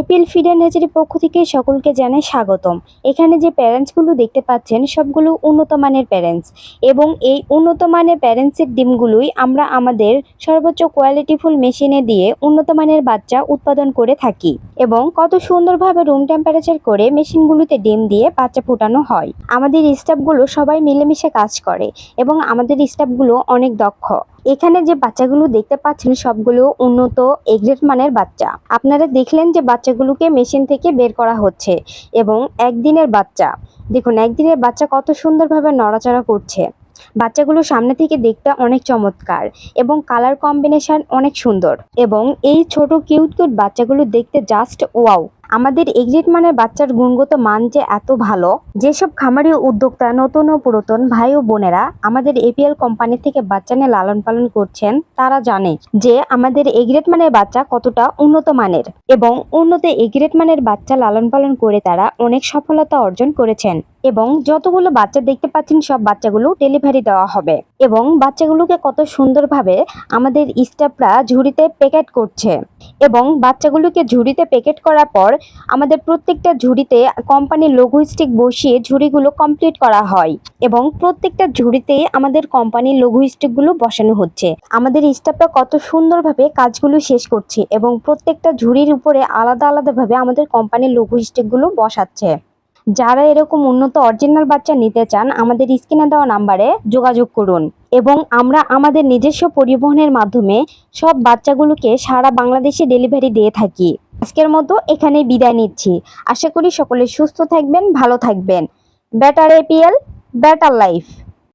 APL feed and হ্যাচারির পক্ষ থেকে সকলকে জানাই স্বাগতম। এখানে যে প্যারেন্টসগুলো দেখতে পাচ্ছেন, সবগুলো উন্নত মানের প্যারেন্টস এবং এই উন্নত মানের প্যারেন্টসের ডিমগুলোই আমরা আমাদের সর্বোচ্চ কোয়ালিটিফুল মেশিনে দিয়ে উন্নত মানের বাচ্চা উৎপাদন করে থাকি এবং কত সুন্দরভাবে রুম টেম্পারেচার করে মেশিনগুলোতে ডিম দিয়ে বাচ্চা ফোটানো হয়। আমাদের স্টাফগুলো সবাই মিলেমিশে কাজ করে এবং আমাদের স্টাফগুলো অনেক দক্ষ। এখানে যে বাচ্চাগুলো দেখতে পাচ্ছেন, সবগুলো উন্নত এগ্রেড মানের বাচ্চা। আপনারা দেখলেন যে বাচ্চাগুলোকে মেশিন থেকে বের করা হচ্ছে এবং একদিনের বাচ্চা। দেখুন, একদিনের বাচ্চা কত সুন্দরভাবে নড়াচড়া করছে। বাচ্চাগুলো সামনে থেকে দেখতে অনেক চমৎকার এবং কালার কম্বিনেশন অনেক সুন্দর এবং এই ছোট কিউট কিউট বাচ্চাগুলো দেখতে জাস্ট ওয়াও আমাদের এগ্রেড মানের বাচ্চার গুণগত মান যে এত ভালো, যেসব খামারি উদ্যোক্তা নতুন ও পুরাতন ভাই ও বোনেরা আমাদের এপিএল কোম্পানি থেকে বাচ্চা নিয়ে লালন পালন করছেন, তারা জানে যে আমাদের এগ্রেড মানের বাচ্চা কতটা উন্নত মানের এবং উন্নত এগ্রেড মানের বাচ্চা লালন পালন করে তারা অনেক সফলতা অর্জন করেছেন। এবং যতগুলো বাচ্চা দেখতে পাচ্ছেন, সব বাচ্চাগুলো ডেলিভারি দেওয়া হবে। এবং বাচ্চাগুলোকে কত সুন্দরভাবে আমাদের স্টাফরা ঝুড়িতে প্যাকেট করছে। এবং বাচ্চাগুলোকে ঝুড়িতে প্যাকেট করার পর আমাদের প্রত্যেকটা ঝুড়িতে কোম্পানির লোগো স্টিক বসিয়ে ঝুড়িগুলো কমপ্লিট করা হয়। এবং প্রত্যেকটা ঝুড়িতে আমাদের কোম্পানির লোগো স্টিকগুলো বসানো হচ্ছে। আমাদের স্টাফরা কত সুন্দরভাবে কাজগুলো শেষ করছে এবং প্রত্যেকটা ঝুড়ির উপরে আলাদা আলাদাভাবে আমাদের কোম্পানির লোগো স্টিকগুলো বসাচ্ছে। যারা এরকম উন্নত অরিজিনাল বাচ্চা নিতে চান, আমাদের স্ক্রিনে দেওয়া নাম্বারে যোগাযোগ করুন এবং আমরা আমাদের নিজস্ব পরিবহনের মাধ্যমে সব বাচ্চাগুলোকে সারা বাংলাদেশে ডেলিভারি দিয়ে থাকি। আজকের মতো এখানে বিদায় নিচ্ছি। আশা করি সকলে সুস্থ থাকবেন, ভালো থাকবেন। Better APL better life